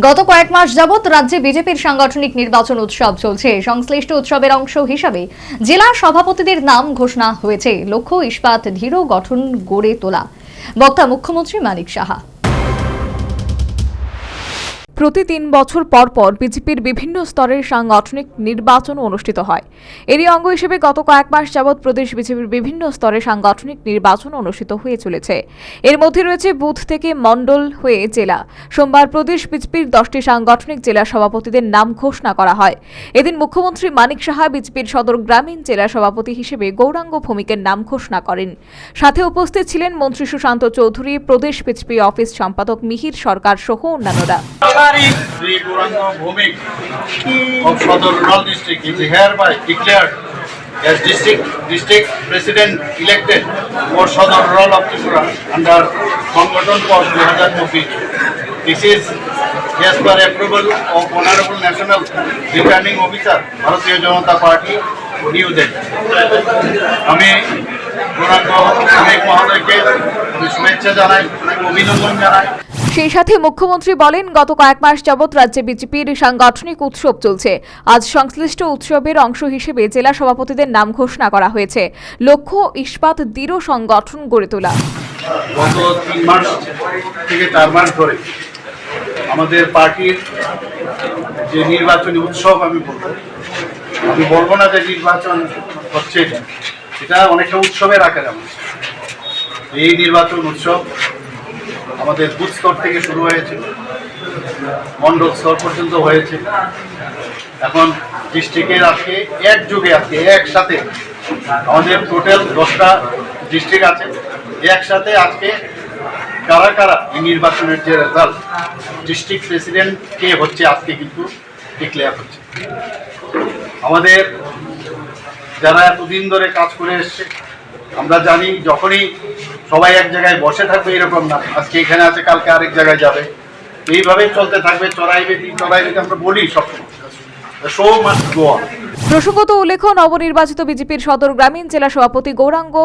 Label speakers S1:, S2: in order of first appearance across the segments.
S1: গত কয়েক মাস যাবৎ রাজ্যে বিজেপির সাংগঠনিক নির্বাচন উৎসব চলছে। সংশ্লিষ্ট উৎসবের অংশ হিসাবে জেলা সভাপতিদের নাম ঘোষণা হয়েছে। লক্ষ্য, ইস্পাত, ধীর গঠন গড়ে তোলা। বক্তা মুখ্যমন্ত্রী মানিক সাহা।
S2: প্রতি তিন বছর পর পর বিজেপির বিভিন্ন স্তরের সাংগঠনিক নির্বাচন অনুষ্ঠিত হয়। এরই অঙ্গ হিসেবে গত কয়েক মাস যাবৎ প্রদেশ বিজেপির বিভিন্ন স্তরে সাংগঠনিক নির্বাচন অনুষ্ঠিত হয়ে চলেছে। এর মধ্যে রয়েছে বুথ থেকে মণ্ডল হয়ে জেলা। সোমবার প্রদেশ বিজেপির দশটি সাংগঠনিক জেলা সভাপতিদের নাম ঘোষণা করা হয়। এদিন মুখ্যমন্ত্রী মানিক সাহা বিজেপির সদর গ্রামীণ জেলা সভাপতি হিসেবে গৌরাঙ্গ ভৌমিকের নাম ঘোষণা করেন। সাথে উপস্থিত ছিলেন মন্ত্রী সুশান্ত চৌধুরী, প্রদেশ বিজেপি অফিস সম্পাদক মিহির সরকার সহ অন্যান্যরা।
S3: Sri of Sadar Rural District is hereby declared as district district president elected for Sadar Rural of Tripura under সংগঠন পদ 2024. This is as per approval of Honorable National Returning Officer ভারতীয় জনতা party new Delhi আমি গৌরাঙ্গ ভৌমিক মহোদয়কে শুভেচ্ছা জানাই অভিনন্দন জানাই
S2: সেই সাথে মুখ্যমন্ত্রী বলেন, গত কয়েক মাস যাবৎ রাজ্যে বিজেপির সাংগঠনিক উৎসব চলছে। আজ সংশ্লিষ্ট উৎসবের অংশ হিসেবে জেলা সভাপতিদের নাম ঘোষণা করা হয়েছে। লক্ষ্য ইস্পাত দৃঢ় সংগঠন গড়ে তোলা।
S3: গত তিন মাস থেকে চার মাস ধরে আমাদের পার্টির যে নির্বাচনী উৎসব আমি বলব আমি বলব না যে নির্বাচন হচ্ছে এটা। অনেকটা উৎসবের আকারে আমার এই নির্বাচন উৎসব আমাদের বুথ স্তর থেকে শুরু হয়েছে, মণ্ডল স্তর পর্যন্ত হয়েছে। এখন ডিস্ট্রিক্টের আজকে একযোগে আজকে, একসাথে আমাদের টোটাল দশটা ডিস্ট্রিক্ট আছে। একসাথে আজকে কারা কারা এই নির্বাচনের যে রেজাল্ট ডিস্ট্রিক্ট প্রেসিডেন্ট কে হচ্ছে আজকে কিন্তু ডিক্লেয়ার হচ্ছে। আমাদের যারা এতদিন ধরে কাজ করে এসছে, আমরা জানি যখনই সবাই এক জায়গায় বসে থাকবে, এরকম না। আজকে এখানে আছে, কালকে আরেক জায়গায় যাবে। এইভাবে চলতে থাকবে, চড়াই বেদি চড়াই বেদি আমরা বলি সবসময়।
S2: প্রসঙ্গত উল্লেখ নবনির্বাচিত বিজেপির সদর গ্রামীণ জেলা সভাপতি গৌরাঙ্গ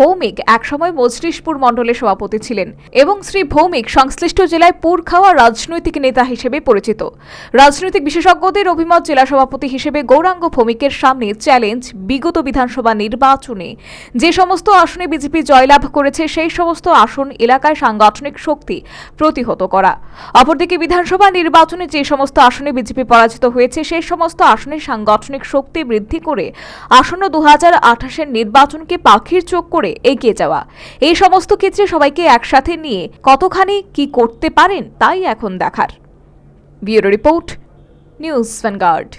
S2: ভৌমিক একসময় মজলিশপুর মণ্ডলের সভাপতি ছিলেন এবং শ্রী ভৌমিক সংশ্লিষ্ট জেলায় পুর খাওয়া রাজনৈতিক নেতা হিসেবে পরিচিত। রাজনৈতিক বিশেষজ্ঞদের অভিমত জেলা সভাপতি হিসেবে গৌরাঙ্গ ভৌমিকের সামনে চ্যালেঞ্জ বিগত বিধানসভা নির্বাচনে। যে সমস্ত আসনে বিজেপি জয়লাভ করেছে, সেই সমস্ত আসন এলাকায় সাংগঠনিক শক্তি প্রতিহত করা। অপরদিকে বিধানসভা নির্বাচনে যে সমস্ত আসনে বিজেপি পরাজিত হয়েছে, সেই সমস্ত আসনে সাংগঠনিক শক্তি বৃদ্ধি করে আসন্ন দু হাজার নির্বাচনকে পাখির চোখ করে এগিয়ে যাওয়া। এই সমস্ত ক্ষেত্রে সবাইকে একসাথে নিয়ে কতখানি কি করতে পারেন তাই এখন দেখার। Bureau report, news Vanguard.